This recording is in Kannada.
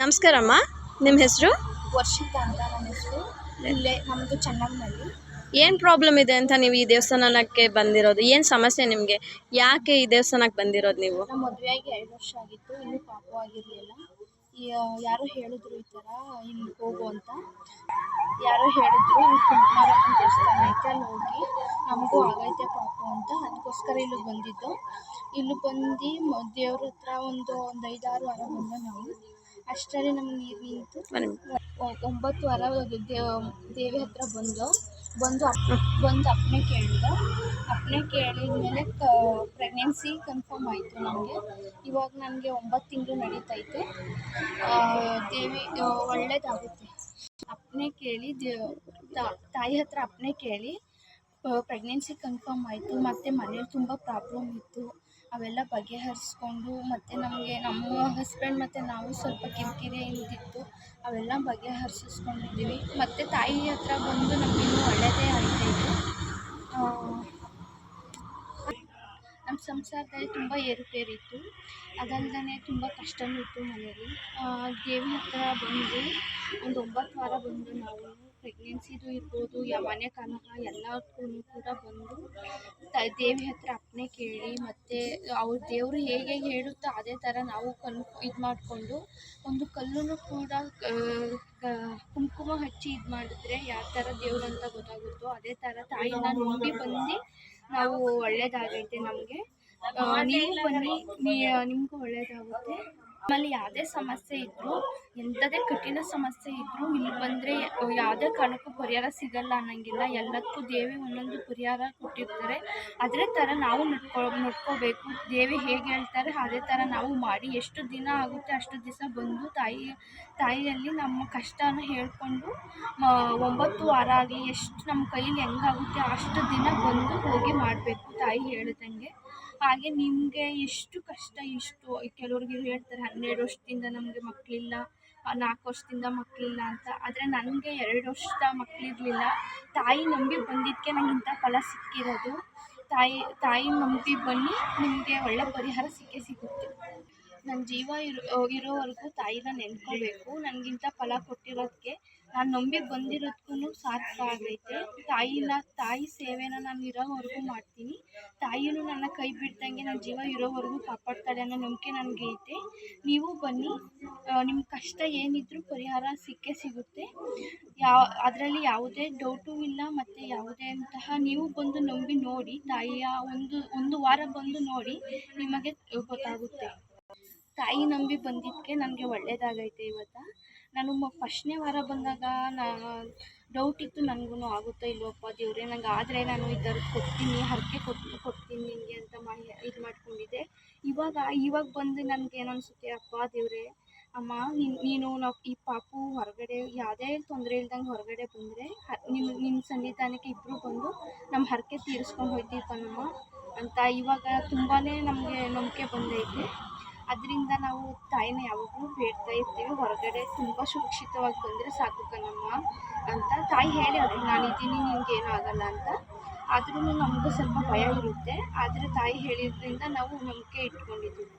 ನಮಸ್ಕಾರಮ್ಮ ನಿಮ್ಮ ಹೆಸರು? ವರ್ಷಿತ ಅಂತ ನನ್ನ ಹೆಸರು. ಇಲ್ಲೇ ನಮ್ಮದು ಚೆನ್ನಮ್ಮನಲ್ಲಿ ಏನು ಪ್ರಾಬ್ಲಮ್ ಇದೆ ಅಂತ ನೀವು ಈ ದೇವಸ್ಥಾನಕ್ಕೆ ಬಂದಿರೋದು? ಏನು ಸಮಸ್ಯೆ ನಿಮಗೆ? ಯಾಕೆ ಈ ದೇವಸ್ಥಾನಕ್ಕೆ ಬಂದಿರೋದು ನೀವು? ನಮ್ಮ ಮದುವೆಯಾಗಿ ಎರಡು ವರ್ಷ ಆಗಿತ್ತು. ಇನ್ನೂ ಪಾಪು ಆಗಿರಲಿಲ್ಲ. ಯಾರೋ ಹೇಳಿದ್ರು ಈ ಥರ ಇಲ್ಲಿ ಹೋಗು ಅಂತ. ಯಾರೋ ಹೇಳಿದ್ರು ಇಲ್ಲಿ ಕುಂಕುಮಾರಪ್ಪನ ದೇವಸ್ಥಾನ ಐತೆ ಅಲ್ಲಿ ಹೋಗಿ. ನಮಗೂ ಆಗೈತೆ ಪಾಪು ಅಂತ. ಅದಕ್ಕೋಸ್ಕರ ಇಲ್ಲಿ ಬಂದಿದ್ದು. ಇಲ್ಲಿ ಬಂದು ದೇವ್ರ ಹತ್ರ ಒಂದು ಒಂದು ಐದಾರು ವಾರ ಬಂದ ನಾವು. ಅಷ್ಟರಲ್ಲಿ ನಮ್ಗೆ ನೀರು ನಿಂತು. ಒಂಬತ್ತು ವಾರ ದೇವ್ ದೇವಿ ಹತ್ರ ಬಂದು ಬಂದು ಅಪ್ ಬಂದು ಅಪ್ಪನೇ ಕೇಳಿದ. ಅಪ್ಪಣೆ ಕೇಳಿದ್ಮೇಲೆ ಕ ಪ್ರೆಗ್ನೆನ್ಸಿ ಕನ್ಫರ್ಮ್ ಆಯಿತು ನನಗೆ ಇವಾಗ ನನಗೆ ಒಂಬತ್ತು ತಿಂಗಳು ನಡೀತೈತೆ. ದೇವಿ ಒಳ್ಳೇದಾಗುತ್ತೆ. ಅಪ್ಪನೇ ಕೇಳಿ ತಾಯಿ ಹತ್ರ ಅಪ್ಪನೇ ಕೇಳಿ ಪ್ರೆಗ್ನೆನ್ಸಿ ಕನ್ಫರ್ಮ್ ಆಯಿತು. ಮತ್ತು ಮನೇಲಿ ತುಂಬ ಪ್ರಾಬ್ಲಮ್ ಇತ್ತು. ಅವೆಲ್ಲ ಬಗೆಹರಿಸ್ಕೊಂಡು ಮತ್ತು ನಮಗೆ ನಮ್ಮ ಹಸ್ಬೆಂಡ್ ಮತ್ತು ನಾವು ಸ್ವಲ್ಪ ಕಿರಿಕಿರಿ ಇದ್ದಿತ್ತು ಅವೆಲ್ಲ ಬಗೆಹರಿಸಿಸ್ಕೊಂಡಿದ್ದೀವಿ. ಮತ್ತು ತಾಯಿ ಹತ್ರ ಬಂದು ನಮಗಿನ್ನೂ ಒಳ್ಳೆಯದೇ ಆಗ್ತಾಯಿತ್ತು ನಮ್ಮ ಸಂಸಾರದಲ್ಲಿ ತುಂಬ ಏರುಪೇರಿತ್ತು. ಅದಲ್ಲದೇ ತುಂಬ ಕಷ್ಟವೂ ಇತ್ತು ಮನೆಯಲ್ಲಿ. ದೇವಿ ಹತ್ರ ಬಂದು, ಒಂದು ಒಂಬತ್ತು ವಾರ ಬಂದು ನಾವು ಪ್ರೆಗ್ನೆನ್ಸಿದು ಇರ್ಬೋದು ಯಾ ಮನೆ ಕಲಹ ಎಲ್ಲದಕ್ಕೂ ಕೂಡ ಬಂದು ತ ದೇವಿ ಹತ್ರ ಅಪ್ಪಣೆ ಕೇಳಿ ಮತ್ತು ಅವ್ರ ದೇವರು ಹೇಗೆ ಹೇಳುತ್ತೋ ಅದೇ ಥರ ನಾವು ಕನ್ ಇದು ಮಾಡಿಕೊಂಡು ಒಂದು ಕಲ್ಲನ್ನು ಕೂಡ ಕುಂಕುಮ ಹಚ್ಚಿ ಇದು ಮಾಡಿದ್ರೆ ಯಾವ ಥರ ದೇವ್ರು ಅಂತ ಗೊತ್ತಾಗುತ್ತೋ ಅದೇ ಥರ ತಾಯಿನ ನೋಡಿ ಬಂದು ನಾವು ಒಳ್ಳೇದಾಗೈತೆ ನಮಗೆ. ನೀವು ಬನ್ನಿ ನಿಮಗೂ ಒಳ್ಳೇದಾಗುತ್ತೆ. ಆಮೇಲೆ ಯಾವುದೇ ಸಮಸ್ಯೆ ಇದ್ದರೂ ಎಂಥದೇ ಕಠಿಣ ಸಮಸ್ಯೆ ಇದ್ದರೂ ಇಲ್ಲಿ ಬಂದರೆ ಯಾವುದೇ ಕಾರಣಕ್ಕೂ ಪರಿಹಾರ ಸಿಗಲ್ಲ ಅನ್ನೋಂಗಿಲ್ಲ. ಎಲ್ಲದಕ್ಕೂ ದೇವಿ ಒಂದೊಂದು ಪರಿಹಾರ ಕೊಟ್ಟಿರ್ತಾರೆ. ಅದೇ ಥರ ನಾವು ನಡ್ಕೊ, ನಡ್ಕೋಬೇಕು. ದೇವಿ ಹೇಗೆ ಹೇಳ್ತಾರೆ, ಅದೇ ಥರ ನಾವು ಮಾಡಿ ಎಷ್ಟು ದಿನ ಆಗುತ್ತೆ, ಅಷ್ಟು ದಿವಸ ಬಂದು ತಾಯಿ, ತಾಯಿಯಲ್ಲಿ ನಮ್ಮ ಕಷ್ಟನ ಹೇಳಿಕೊಂಡು ಒಂಬತ್ತು ವಾರ ಆಗಲಿ, ಎಷ್ಟು ನಮ್ಮ ಕೈಯಲ್ಲಿ ಹೆಂಗಾಗುತ್ತೆ, ಅಷ್ಟು ದಿನ ಬಂದು ಹೋಗಿ ಮಾಡಬೇಕು ತಾಯಿ ಹೇಳ್ದಂಗೆ. ಹಾಗೆ ನಿಮಗೆ ಎಷ್ಟು ಕಷ್ಟ, ಎಷ್ಟು ಕೆಲವ್ರಿಗೆ ಹೇಳ್ತಾರೆ ಹನ್ನೆರಡು ವರ್ಷದಿಂದ ನಮಗೆ ಮಕ್ಕಳಿಲ್ಲ ನಾಲ್ಕು ವರ್ಷದಿಂದ ಮಕ್ಕಳಿಲ್ಲ ಅಂತ. ಆದರೆ ನನಗೆ ಎರಡು ವರ್ಷದ ಮಕ್ಕಳಿರಲಿಲ್ಲ ತಾಯಿ ನಂಬಿ ಬಂದಿದ್ದಕ್ಕೆ ನಂಗೆ ಫಲ ಸಿಕ್ಕಿರೋದು. ತಾಯಿ ತಾಯಿ ನಂಬಿ ಬನ್ನಿ, ನಿಮಗೆ ಒಳ್ಳೆ ಪರಿಹಾರ ಸಿಕ್ಕೇ ಸಿಗುತ್ತೆ. ನನ್ನ ಜೀವ ಇರೋ, ಇರೋವರೆಗೂ ತಾಯಿನ ನೆನ್ಕೋಬೇಕು. ನನಗಿಂತ ಫಲ ಕೊಟ್ಟಿರೋದಕ್ಕೆ ನಾನು ನಂಬಿ ಬಂದಿರೋದಕ್ಕೂ ಸಾರ್ಥಕ ಆಗೈತೆ. ತಾಯಿನ ತಾಯಿ ಸೇವೆನ ನಾನು ಇರೋವರೆಗೂ ಮಾಡ್ತೀನಿ. ತಾಯಿನೂ ನನ್ನ ಕೈ ಬಿಡ್ದಂಗೆ ನನ್ನ ಜೀವ ಇರೋವರೆಗೂ ಕಾಪಾಡ್ತಾಳೆ ಅನ್ನೋ ನಂಬಿಕೆ ನನಗೆ ಐತೆ. ನೀವು ಬನ್ನಿ. ನಿಮ್ಮ ಕಷ್ಟ ಏನಿದ್ರೂ ಪರಿಹಾರ ಸಿಕ್ಕೇ ಸಿಗುತ್ತೆ. ಯಾವ, ಅದರಲ್ಲಿ ಯಾವುದೇ ಡೌಟು ಇಲ್ಲ ಮತ್ತು ಯಾವುದೇ ಅಂತಹ ನೀವು ಬಂದು ನಂಬಿ ನೋಡಿ, ತಾಯಿಯ ಒಂದು ಒಂದು ವಾರ ಬಂದು ನೋಡಿ ನಿಮಗೆ ಗೊತ್ತಾಗುತ್ತೆ. ತಾಯಿ ನಂಬಿ ಬಂದಿದ್ದಕ್ಕೆ ನನಗೆ ಒಳ್ಳೆಯದಾಗೈತೆ ಇವತ್ತು. ನಾನು ಫಸ್ಟ್ನೇ ವಾರ ಬಂದಾಗ ನಾನು ಡೌಟ್ ಇತ್ತು ನನಗೂ ಆಗುತ್ತೋ ಇಲ್ವಪ್ಪ ದೇವರೇ. ನಂಗೆ ಆದರೆ ನಾನು ಥರದ್ದು ಕೊಡ್ತೀನಿ, ಹರಕೆ ಕೊಟ್ಟು ಕೊಡ್ತೀನಿ ನಿನಗೆ ಅಂತ ಮಾಡಿ ಇದು ಮಾಡ್ಕೊಂಡಿದ್ದೆ. ಇವಾಗ ಇವಾಗ ಬಂದು ನನಗೆ ಏನು ಅನಿಸುತ್ತೆ ಅಪ್ಪ ದೇವರೇ? ಅಮ್ಮ, ನೀನು ನೀನು ನಾವು ಈ ಪಾಪು ಹೊರಗಡೆ, ಯಾವುದೇ ತೊಂದರೆ ಇಲ್ದಂಗೆ ಹೊರಗಡೆ ಬಂದರೆ ನಿನ್ನ ನಿನ್ನ ಸನ್ನಿಧಾನಕ್ಕೆ ಇಬ್ಬರು ಬಂದು ನಮ್ಮ ಹರಕೆ ತೀರಿಸ್ಕೊಂಡು ಕಣಮ್ಮ ಅಂತ ಇವಾಗ ತುಂಬಾ ನಮಗೆ ನಂಬಿಕೆ ಬಂದೈತೆ. ಅದರಿಂದ ನಾವು ತಾಯಿನ ಯಾವಾಗಲೂ ಬೇಡ್ತಾ ಇರ್ತೀವಿ. ಹೊರಗಡೆ ತುಂಬ ಸುರಕ್ಷಿತವಾಗಿ ಬಂದರೆ ಸಾಕು ಕಣಮ್ಮ ಅಂತ ತಾಯಿ ಹೇಳಿ ನಾನು ನಾನಿದ್ದೀನಿ, ನಿನಗೇನು ಆಗಲ್ಲ ಅಂತ. ಆದ್ರೂ ನಮಗೂ ಸ್ವಲ್ಪ ಭಯ ಇರುತ್ತೆ. ಆದರೆ ತಾಯಿ ಹೇಳಿದ್ರಿಂದ ನಾವು ನಂಬಿಕೆ ಇಟ್ಕೊಂಡಿದ್ದೀವಿ.